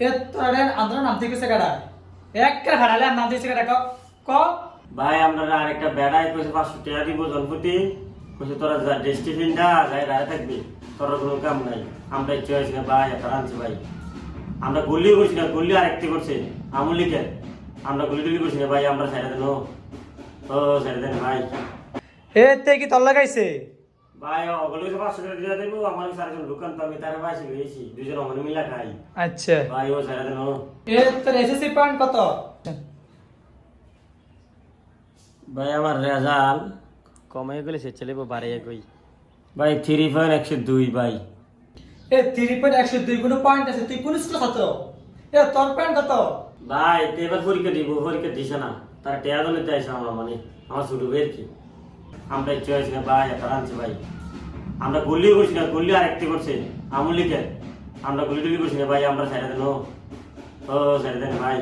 তোরা আন্দোলন নাম থেকে সেকাটা এক করে হারালে আর নাম থেকে সেকাটা ক? ভাই আমরা আরেকটা বেড়াই কইছে পাঁচশো টাকা দিব জনপতি। কইছে তোরা যা ডেস্টিফিন দা যাই রায় থাকবি। তোর কোনো কাম নাই। আমরা ইচ্ছে হয়েছি না ভাই একটা আনছি ভাই। আমরা গুলি করছি না গুলি আরেকটি করছে আমুলিকে। আমরা গুলি টুলি করছি না ভাই আমরা ছেড়ে দেন ও। ছেড়ে দেন ভাই। এ তে কি তল লাগাইছে ভাই ওগুলো কইছে পাঁচশো টাকা দিয়ে দেবো আমার চারজন দোকান তো আমি তারা পাইছি গেছি দুজন আমার মিলা খাই। আচ্ছা। ভাই ও ছেড়ে এ তোর এসএসসি পয়েন্ট কত? ভাই আমার রেজাল্ট কমাই গেলে সে চলে বাড়িয়ে কই? ভাই থ্রি পয়েন্ট একশো দুই ভাই। এ থ্রি পয়েন্ট একশো দুই কোনো পয়েন্ট আছে? তুই কোন স্কুল ছাত্র? এ তোর পয়েন্ট কত? ভাই এবার পরীক্ষা দিব পরীক্ষা দিছে না। তার টেয়া দলে চাইছে আমরা মানে আমার ছোট বের কি? আমরা ইচ্ছে হয়েছি ভাই এত আনছি, ভাই। আমরা গুলি করছি না গুলি আরেকটি করছে। আমুলিকে আমরা গুলি টুলি করছি না, ভাই, আমরা ছেড়ে দেন, ও। ছেড়ে দেন, ভাই।